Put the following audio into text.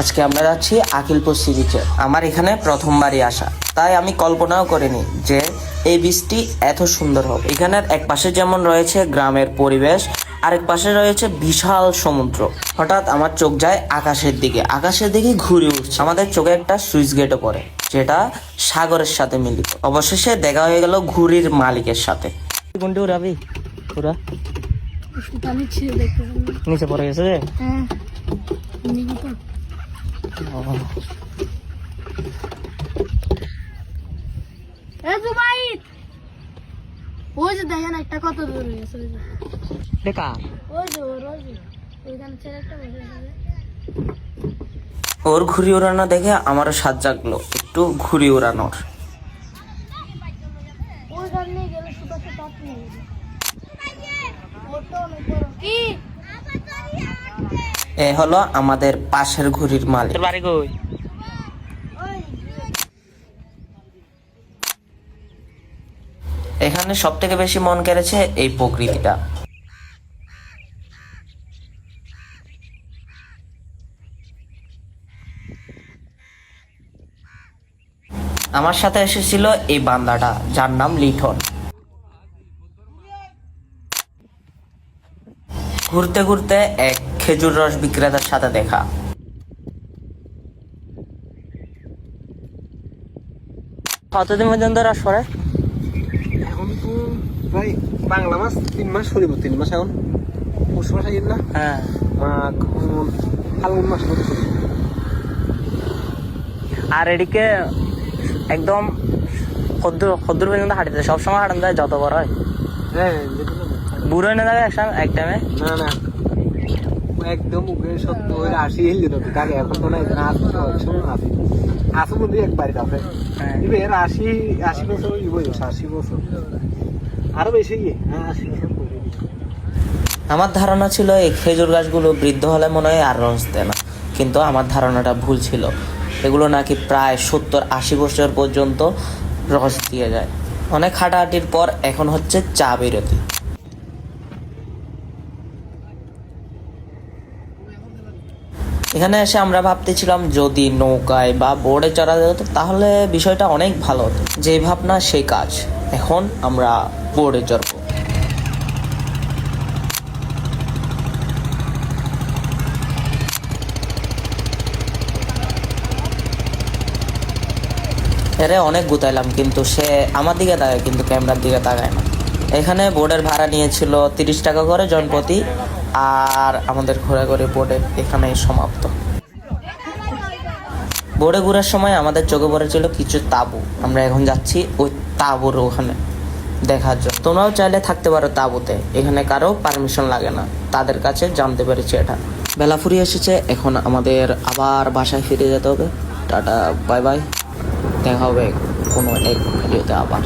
আজকে আমরা যাচ্ছি আকিলপুর সি বিচে আমার এখানে প্রথমবারই আসা। তাই আমি কল্পনাও করিনি যে এই বীজটি এত সুন্দর হবে এখানের এক পাশে যেমন রয়েছে গ্রামের পরিবেশ আরেক পাশে রয়েছে বিশাল সমুদ্র। হঠাৎ আমার চোখ যায় আকাশের দিকে। আকাশের দিকে ঘুরে উঠছে। আমাদের চোখে একটা সুইচ গেটও পড়ে যেটা সাগরের সাথে মিলিত। অবশেষে দেখা হয়ে গেল ঘুড়ির মালিকের সাথে। কোনটি উড়াবি। নিচে পড়ে গেছে হ্যাঁ। ওই যে দেখেন একটা কত দূর ওই যে। দেখা ওই যে ওর ওই ওড়ানো ওইখানে ছেলে একটা বসে ওর ঘুড়ি উড়ানো দেখে আমারও সাজ জাগলো। একটু ঘুরি উড়ানোর ওইখানে নিয়ে গেলে শুধু একটা টপ নিয়ে গেছে ওটা অনেক বড় কি এ হলো আমাদের পাশের ঘুড়ির মালিক। বাড়ি কই? এখানে সব থেকে বেশি মন কেড়েছে এই প্রকৃতিটা। আমার সাথে এসেছিল এই বান্দাটা যার নাম লিঠন ঘুরতে ঘুরতে এক খেজুর রস বিক্রেতার সাথে দেখা। কতদিন পর্যন্ত রস পড়ে এখন তো প্রায় বাংলা মাস তিন মাস সরিব তিন মাস এখন। পৌষ মাস আইন না? হ্যাঁ। মাঘ ফাল্গুন মাস মতো আর এদিকে একদম খদ্দুর খদ্দুর পর্যন্ত হাঁটিতে সবসময় হাঁটান যায় যত বড় হয়। হ্যাঁ বুড়ো এনে যাবে এক টাইমে না না। একদম মুখে সত্য হয়ে আসি হিলি তো। তাকে এখন তো না আসি সময় আসি। আসু বন্ধু একবারই তারপরে হ্যাঁ। এবার আশি আশি বছর ইবই আশি বছর আরও বেশি কি হ্যাঁ আশি আমার ধারণা ছিল এই খেজুর গাছগুলো বৃদ্ধ হলে মনে হয় আর রস দেয় না। কিন্তু আমার ধারণাটা ভুল ছিল। এগুলো নাকি প্রায় সত্তর আশি বছর পর্যন্ত রস দিয়ে যায়। অনেক হাঁটাহাঁটির পর এখন হচ্ছে চা বিরতি। এখানে এসে আমরা ভাবতেছিলাম, যদি নৌকায় বা বোর্ডে চড়া যেত, তাহলে বিষয়টা অনেক ভালো যে ভাবনা, সেই কাজ। এখন আমরা বোর্ডে চড়বো। এরে অনেক গুতাইলাম, কিন্তু সে আমার দিকে তাকায়, কিন্তু ক্যামেরার দিকে তাকায় না। এখানে বোর্ডের ভাড়া নিয়েছিল তিরিশ টাকা করে জনপ্রতি। আর আমাদের ঘোরাঘুরি বোর্ডে এখানে সমাপ্ত। বোর্ডে ঘোরার সময় আমাদের চোখে পড়েছিল কিছু তাবু। আমরা এখন যাচ্ছি ওই তাবুর ওখানে দেখার জন্য। তোমরাও চাইলে থাকতে পারো তাবুতে। এখানে কারও পারমিশন লাগে না। তাদের কাছে জানতে পেরেছি এটা। বেলা ফুরিয়ে এসেছে। এখন আমাদের আবার বাসায় ফিরে যেতে হবে। Tata, bye bye. দেখা হবে কোনো এক ভিডিওতে আবার।